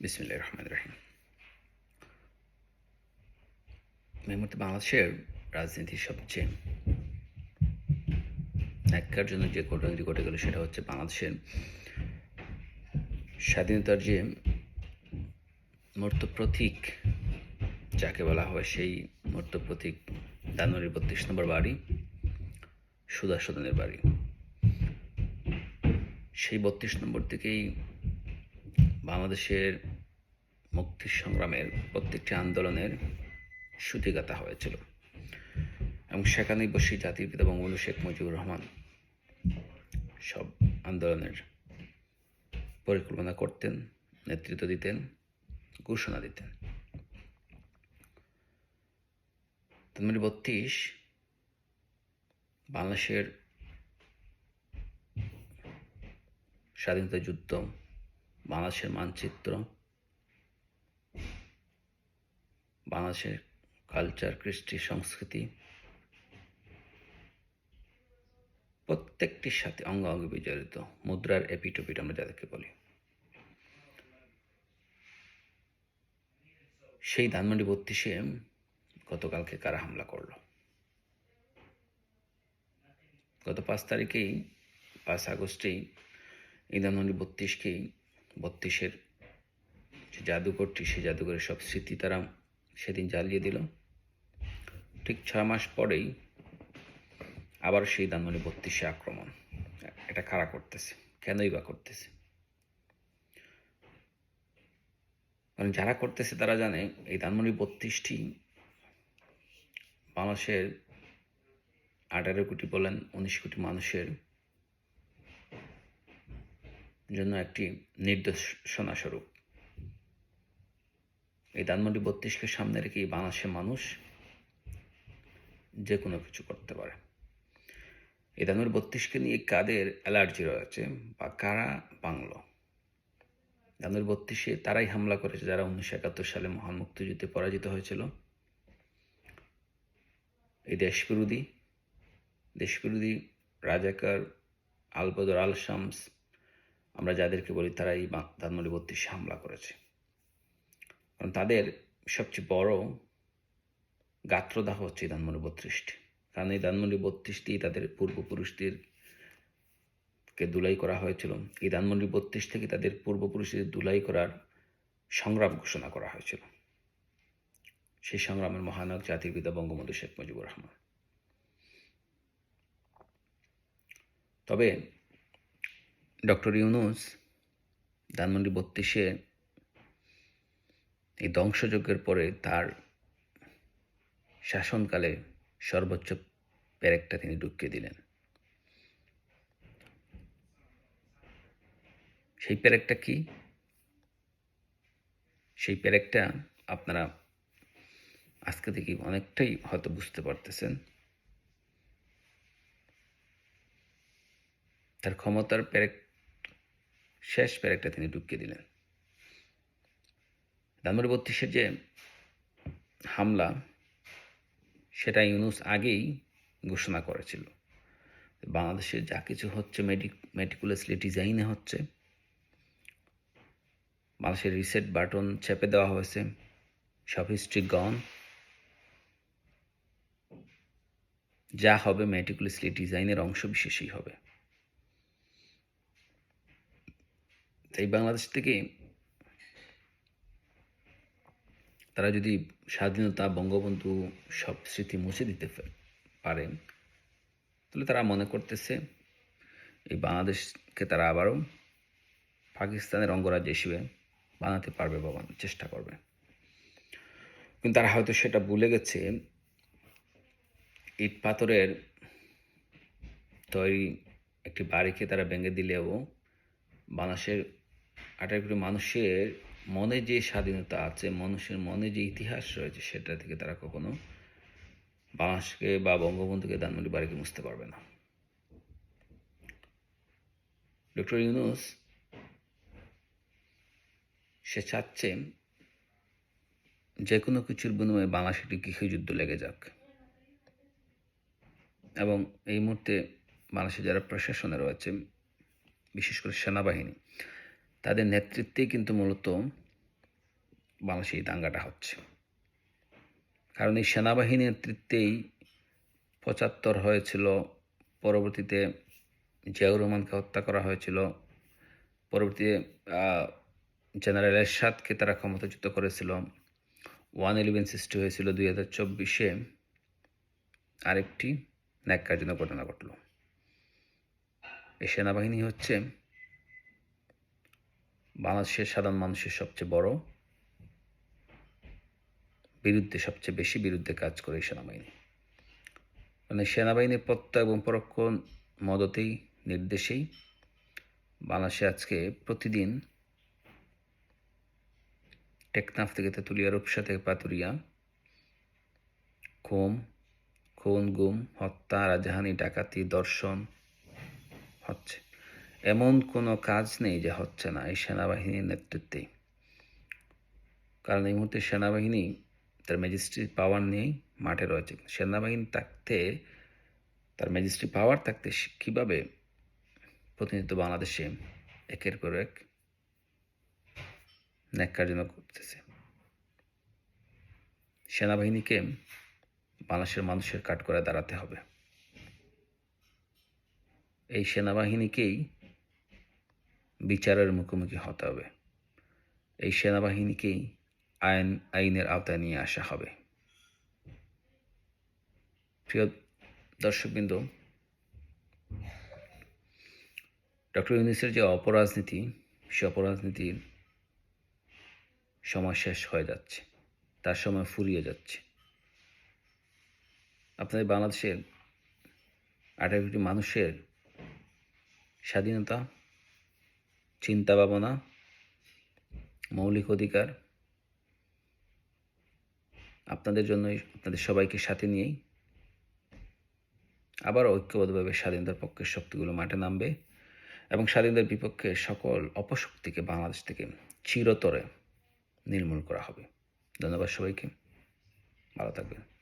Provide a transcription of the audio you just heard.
বিসমিল্লাহ রহমান রাহিম। এই বাংলাদেশের রাজনীতির সবচেয়ে জন্য যে ঘটনাটি ঘটে গেল সেটা হচ্ছে বাংলাদেশের স্বাধীনতার যে মূর্ত প্রতীক যাকে বলা হয় সেই মূর্ত প্রতীক জানুয়ারির বত্রিশ নম্বর বাড়ি সুদাসদনের বাড়ি। সেই বত্রিশ নম্বর থেকেই বাংলাদেশের মুক্তি সংগ্রামের প্রত্যেকটি আন্দোলনের সূতিকাতা হয়েছিল। এবং সেখানে বসে জাতির পিতা বঙ্গবন্ধু শেখ মুজিবুর রহমান সব আন্দোলনের পরিকল্পনা করতেন, নেতৃত্ব দিতেন, ঘোষণা দিতেন। তেমনি বত্রিশ বাংলাদেশের স্বাধীনতা যুদ্ধ, বাংলাদেশের মানচিত্র বাংলাদেশের কালচার কৃষ্টি, সংস্কৃতি প্রত্যেকটির সাথে অঙ্গ অঙ্গ বিজড়িত। মুদ্রার এপিটোপিট আমরা যাদেরকে বলি। সেই ধানমন্ডি বত্রিশে গতকালকে কারা হামলা করল? গত পাঁচ তারিখেই, পাঁচ আগস্টেই এই ধানমন্ডি বত্রিশকেই, বত্রিশের যে জাদুঘরটি, সেই জাদুঘরের সব স্মৃতি তারা সেদিন জ্বালিয়ে দিল। ঠিক ছয় মাস পরেই আবার সেই ধানমন্ডি বত্রিশে আক্রমণ। এটা কারা করতেছে? কেনই বা করতেছে? কারণ যারা করতেছে তারা জানে এই ধানমন্ডি বত্রিশটি বাংলাদেশের আঠারো কোটি বলেন উনিশ কোটি মানুষের জন্য একটি নির্দেশনা স্বরূপ। এই ধানমন্ডি বত্রিশকে সামনে রেখে এই বাংলাদেশের মানুষ যে কোনো কিছু করতে পারে। এই ধানমন্ডি বত্রিশকে নিয়ে কাদের অ্যালার্জি রয়েছে বা কারা বাংলো? ধানমন্ডি বত্রিশে তারাই হামলা করেছে, যারা উনিশশো একাত্তর সালে মহান মুক্তিযুদ্ধে পরাজিত হয়েছিল। এই দেশবিরোধী দেশবিরোধী রাজাকার আলবদর আল শামস আমরা যাদেরকে বলি তারা এই ধানমন্ডি বত্রিশে হামলা করেছে। কারণ তাদের সবচেয়ে বড় গাত্রদাহ হচ্ছে এই বত্রিশটি কারণ এই ধানমন্ডি বত্রিশটি তাদের পূর্বপুরুষদের কে দুলাই করা হয়েছিল। এই ধানমন্ডি বত্রিশ থেকে তাদের পূর্বপুরুষদের দুলাই করার সংগ্রাম ঘোষণা করা হয়েছিল। সেই সংগ্রামের মহানায়ক জাতির পিতা বঙ্গবন্ধু শেখ মুজিবুর রহমান। তবে ডক্টর ইউনুস ধানমন্ডি বত্রিশে এই ধ্বংসযজ্ঞের পরে তার শাসনকালে সর্বোচ্চ প্যারেকটা তিনি ঢুকিয়ে দিলেন। সেই প্যারেকটা কি? সেই প্যারেকটা আপনারা আজকে থেকে অনেকটাই হয়তো বুঝতে পারতেছেন। তার ক্ষমতার প্যারেক শেষ প্যারেকটা তিনি ঢুকিয়ে দিলেন। ধানমন্ডি বত্রিশের যে হামলা, সেটা ইউনুস আগেই ঘোষণা করেছিল। বাংলাদেশে যা কিছু হচ্ছে, মেডিক মেটিকুলাসলি ডিজাইনে হচ্ছে। বাংলাদেশের রিসেট বাটন চেপে দেওয়া হয়েছে। সব হিস্ট্রি গন যা হবে মেটিকুলাসলি ডিজাইনের অংশ বিশেষই হবে। তাই বাংলাদেশ থেকে তারা যদি স্বাধীনতা, বঙ্গবন্ধু সব স্মৃতি মুছে দিতে পারেন, তাহলে তারা মনে করতেছে এই বাংলাদেশকে তারা আবারও পাকিস্তানের অঙ্গরাজ্য হিসেবে বানাতে পারবে বা চেষ্টা করবে। কিন্তু তারা হয়তো সেটা ভুলে গেছে, ইট পাথরের তৈরি একটি বাড়িকে তারা ভেঙে দিলেও বাংলাদেশের আঠারো কোটি মানুষের মনে যে স্বাধীনতা আছে, মানুষের মনে যে ইতিহাস রয়েছে, সেটা থেকে তারা কখনো বাংলাদেশকে বা বঙ্গবন্ধুকে ধানমন্ডি বাড়িকে মুছতে পারবে না। ডক্টর ইউনুস সে চাচ্ছে যে কোনো কিছুর বিনিময়ে বাংলাদেশে একটি গৃহযুদ্ধ লেগে যাক। এবং এই মুহূর্তে বাংলাদেশে যারা প্রশাসনে রয়েছে, বিশেষ করে সেনাবাহিনী, তাদের নেতৃত্বেই কিন্তু মূলত বাংলাদেশে এই দাঙ্গাটা হচ্ছে। কারণ এই সেনাবাহিনীর নেতৃত্বেই পঁচাত্তর হয়েছিল, পরবর্তীতে জিয়াউর রহমানকে হত্যা করা হয়েছিল, পরবর্তীতে জেনারেল এরশাদকে তারা ক্ষমতাচ্যুত করেছিল, ওয়ান ইলেভেন সৃষ্টি হয়েছিল দুই হাজার চব্বিশে। আরেকটি ন্যাক্কারজনক ঘটনা ঘটল। এই সেনাবাহিনী হচ্ছে বাংলাদেশের সাধারণ মানুষের সবচেয়ে বড় বিরুদ্ধে, সবচেয়ে বেশি বিরুদ্ধে কাজ করে এই সেনাবাহিনী। মানে সেনাবাহিনীর প্রত্যয় এবং পরোক্ষ মদতেই, নির্দেশেই বাংলাদেশে আজকে প্রতিদিন টেকনাফ থেকে তেঁতুলিয়া, রূপসা থেকে পাতুরিয়া, খুম, খুন, গুম, হত্যা, রাজহানি, ডাকাতি, দর্শন হচ্ছে। এমন কোনো কাজ নেই যে হচ্ছে না এই সেনাবাহিনীর নেতৃত্বেই। কারণ এই মুহূর্তে সেনাবাহিনী তার ম্যাজিস্ট্রি পাওয়ার নিয়েই মাঠে রয়েছে। সেনাবাহিনী থাকতে, তার ম্যাজিস্ট্রি পাওয়ার থাকতে কীভাবে প্রতিনিধিত্ব বাংলাদেশে একের পর এক ন্যাক্কারজনক করতেছে? সেনাবাহিনীকে বাংলাদেশের মানুষের কাঠ করে দাঁড়াতে হবে। এই সেনাবাহিনীকেই বিচারের মুখোমুখি হতে হবে। এই সেনাবাহিনীকেই আইন, আইনের আওতায় নিয়ে আসা হবে। প্রিয় দর্শকবৃন্দ, ডক্টর ইউনিসের যে অপরাজনীতি, সে অপরাজনীতির সময় শেষ হয়ে যাচ্ছে, তার সময় ফুরিয়ে যাচ্ছে। আপনাদের বাংলাদেশের আঠারো কোটি মানুষের স্বাধীনতা চিন্তা ভাবনা মৌলিক অধিকার আপনাদের জন্যই, আপনাদের সবাইকে সাথে নিয়েই আবার ঐক্যবদ্ধভাবে স্বাধীনতার পক্ষের শক্তিগুলো মাঠে নামবে এবং স্বাধীনতার বিপক্ষে সকল অপশক্তিকে বাংলাদেশ থেকে চিরতরে নির্মূল করা হবে। ধন্যবাদ সবাইকে। ভালো থাকবেন।